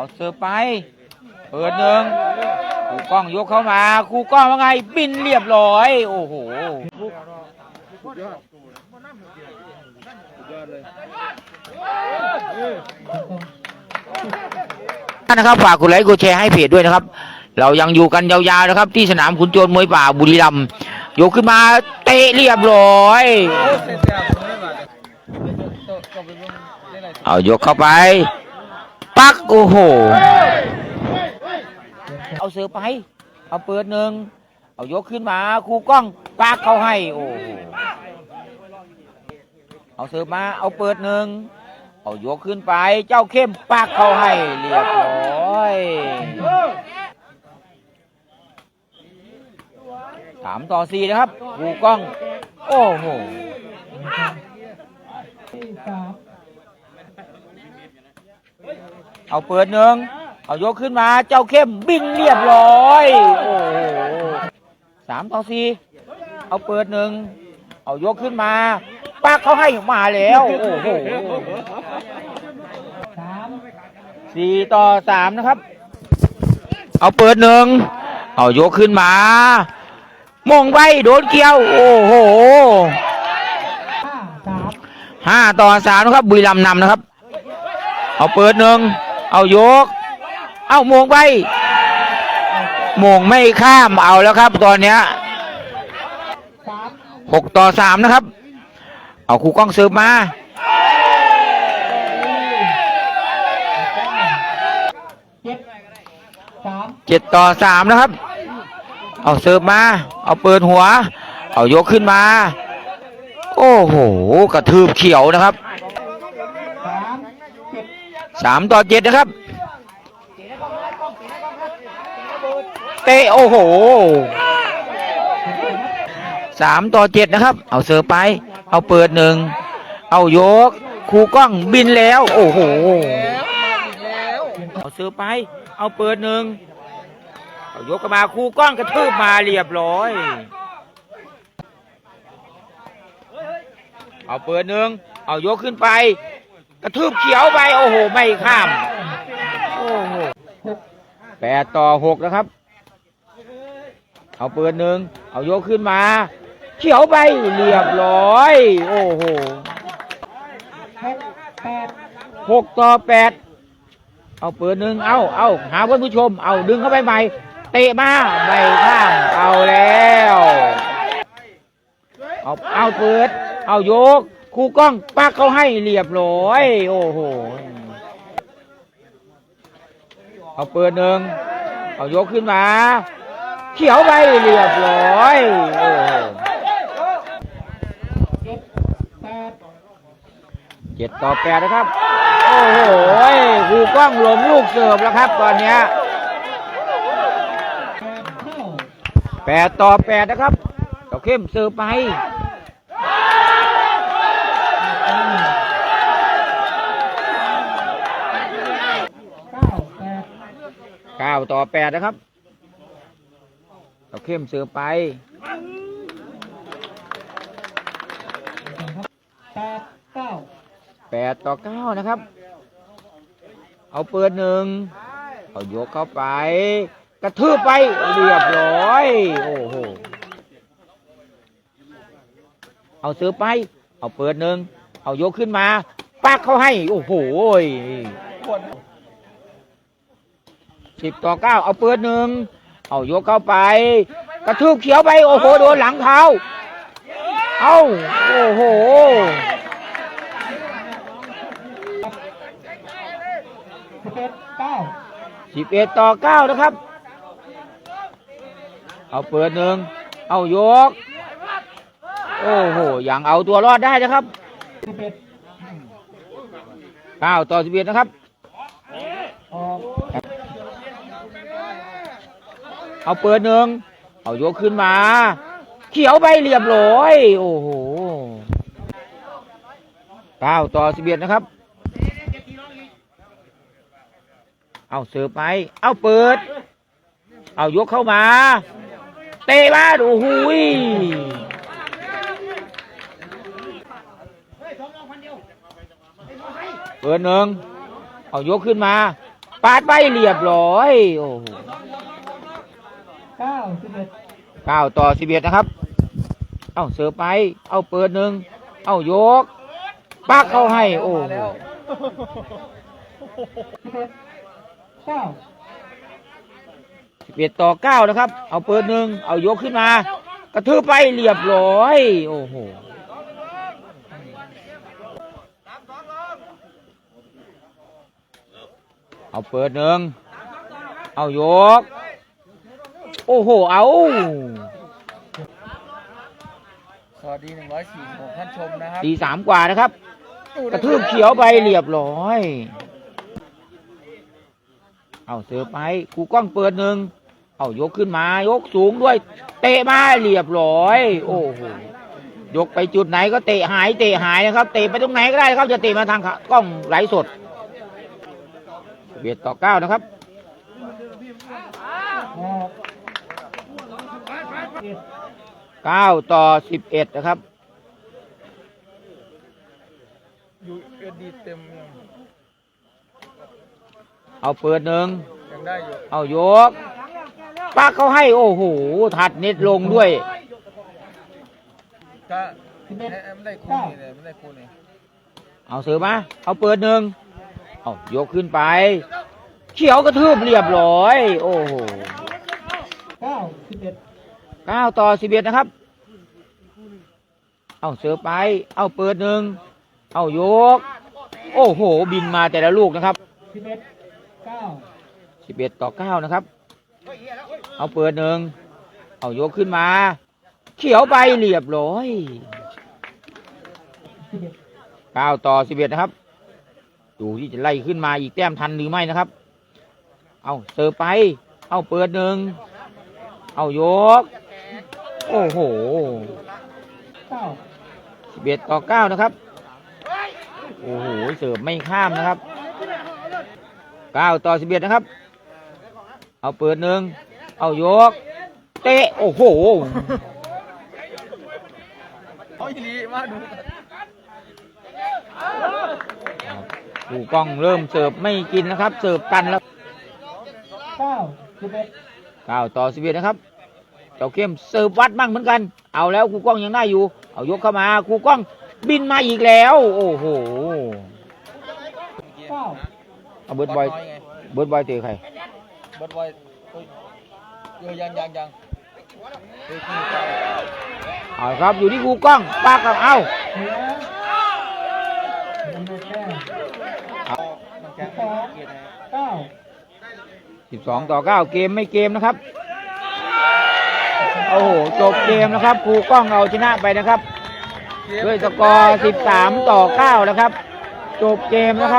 เอาเสิร์ฟไป เปิดหนึ่งครูกล้องยกเข้ามาครูกล้องว่าไง บินเรียบร้อย โอ้โหนะครับฝากกดไลค์กดแชร์ให้เพจด้วยนะครับ เรายังอยู่กันยาวๆนะครับ ที่สนามขุนโจรมวยป่าบุรีรัมย์ยกขึ้นมาเตะเรียบร้อย เอายกเข้าไป ปักโอ้โห เอาเสือไป เอาเปิดหนึ่ง เอายกขึ้นมาครูกล้องปักเขาให้ โอ้โหเอาเสือมา เอาเปิดหนึ่ง เอายกขึ้นไป เจ้าเข้มปักเขาให้เรียบร้อยสามต่อสี่นะครับครูกล้อง โอ้โห เอาเปิดหนึ่งเอายกขึ้นมาเจ้าเข้มบินเรียบร้อย โอ้โหสามต่อสี่เอาเปิดหนึ่งเอายกขึ้นมาปักเขาให้มาแล้ว โอ้โหสี่ต่อสามนะครับ เอาเปิดหนึ่งเอายกขึ้นมามองไว้โดนเกี่ยว โอ้โหห้าต่อสามนะครับ บุรีรัมย์นำนะครับ เอาเปิดหนึ่ง เอายก เอาโมงไปโมงไม่ข้ามเอาแล้วครับ ตอนเนี้ยหกต่อสามนะครับ เอาครูกล้องเสิร์ฟมา เจ็ดต่อสามนะครับ เอาเสิร์ฟมา เอาเปิดหัว เอายกขึ้นมา โอ้โห กระทืบเขียวนะครับ สามต่อเจ็ดนะครับ เตะโอ้โหสามต่อเจ็ดนะครับ เอาเสิร์ฟไป เอาเปิดหนึ่ง เอายกครูกล้องบินแล้ว โอ้โห เอาเสิร์ฟไป เอาเปิดหนึ่ง เอายกกมาครูกล้องกระทืบมาเรียบร้อย เอาเปิดหนึ่ง เอายกขึ้นไป กระทืบเขียวไป โอ้โห ไม่ข้าม โอ้โหแปดต่อหกนะครับ เอาเปิดหนึ่ง เอายกขึ้นมา เขียวไปเรียบร้อย โอ้โหหกต่อแปดเอาเปิดหนึ่งเอาเอาหาเพื่อนผู้ชม เอาดึงเข้าไปใหม่ เตะมาไม่ข้าม เอาแล้ว เอา เอาเปิด เอายก ครูกล้องปักเขาให้เรียบร้อย โอ้โหเอาเปิดหนึ่งเอายกขึ้นมา เขียวไปเรียบร้อยโอ้โหเจ็ดต่อแปดนะครับ โอ้โหครูกล้องหลงลูกเสิร์ฟแล้วครับ ตอนเนี้ยแปดต่อแปดนะครับเจ้าเข้มเสิร์ฟไป เก้าต่อแปดนะครับ เอาเข้มเสือไปแปดต่อเก้านะครับ เอาเปิดหนึ่งเอายกเข้าไป กระทืบไปเรียบร้อย โอ้โห เอาเสือไป เอาเปิดหนึ่ง เอายกขึ้นมา ปักเขาให้ โอ้โห สิบต่อเก้าเอาเปิดหนึ่งเอายกเข้าไป กระทืบเขียวไปโอ้โหโดนหลังเท้าเอาโอ้โหสิบเอ็ดต่อเก้านะครับ เอาเปิดหนึ่งเอายก โอ้โหยังเอาตัวรอดได้นะครับเก้าต่อสิบเอ็ดนะครับ เอาเปิดหนึ่งเอายกขึ้นมา เขียวไปเรียบร้อย โอ้โหเก้าต่อสิบเอ็ดนะครับ เอาเสิร์ฟไป เอาเปิด เอายกเข้ามา เตะมาโอ้โหเปิดหนึ่งเอายกขึ้นมา ปาดไปเรียบร้อย โอ้โห สิบเอ็ดเก้าต่อสิบเอ็ดนะครับ เอาเสือไป เอาเปิดหนึ่ง เอายก ปักเข้าให้ โอ้โหเอ็ดเก้าสิบเอ็ดต่อเก้านะครับ เอาเปิดหนึ่ง เอายกขึ้นมา กระทืบไปเรียบร้อย โอ้โหเอาเปิดหนึ่ง เอายก โอ้โห เอาสวัสดีหนึ่งร้อยสี่ของท่านชมนะครับตีสามกว่านะครับ กระทืบเขียวไปเรียบร้อย เอาเสือไปครูกล้องเปิดหนึ่ง เอายกขึ้นมายกสูงด้วย เตะมาเรียบร้อย โอ้โหยกไปจุดไหนก็เตะหายเตะหายนะครับ เตะไปตรงไหนก็ได้นะครับจะเตะมาทางกล้องไหลฟ์สด เบียดต่อเก้านะครับหก เจ็ดเก้าต่อสิบเอ็ดนะครับยูเอ็ดดีเต็มยังเอาเปิดหนึ่ง ยังได้อยู่เอายกปักเขาให้โอ้โห ถัดเน็ตลงด้วย ถ้าไม่ได้คู่นี่เลยไม่ได้คู่นี่เอาเสือมา เอาเปิดหนึ่ง เอายกขึ้นไป เขียวกระทืบเรียบร้อย โอ้โห เก้าสิบเอ็ด เก้าต่อสิบเอ็ดนะครับ เอาเสือไป เอาเปิดหนึ่ง เอายก โอ้โห บินมาแต่ละลูกนะครับสิบเอ็ดเก้าสิบเอ็ดต่อเก้านะครับ เอาเปิดหนึ่ง เอายกขึ้นมา เขียวไปเรียบร้อยเอ็ดเก้าต่อสิบเอ็ดนะครับ ดูที่จะไล่ขึ้นมาอีกแต้มทันหรือไม่นะครับ เอาเสิร์ฟไป เอาเปิดหนึ่ง เอายก โอ้โหเก้าสิบเอ็ดต่อเก้านะครับ โอ้โห เสิร์ฟไม่ข้ามนะครับเก้าต่อสิบเอ็ดนะครับ เอาเปิดหนึ่ง เอายก เตะ โอ้โหเอาอีลีมาดูดูกล้องเริ่มเสิร์ฟไม่กินนะครับ เสิร์ฟตันแล้วเก้าต่อสิบเอ็ดนะครับ เจ้าเข้มเสิร์ฟวัดบ้างเหมือนกัน เอาแล้วครูกล้องยังได้อยู่ เอายกเข้ามาครูกล้องบินมาอีกแล้ว โอ้โหเก้าเอาเบิร์ดบอยเบิร์ดบอยเตะใครเบิร์ดบอยเออยังยังยังเฮ้ยคู่เก้าเอาครับอยู่ที่ครูกล้องปากกับเอาเหลือยังไม่แก้มันแก้เกียรติเก้าสิบสองต่อเก้าเกมไม่เกมนะครับ โอ้โหจบเกมนะครับครูกล้องเอาชนะไปนะครับ ด้วยสกอร์ 13 ต่อ 9 นะครับ จบเกมนะครับ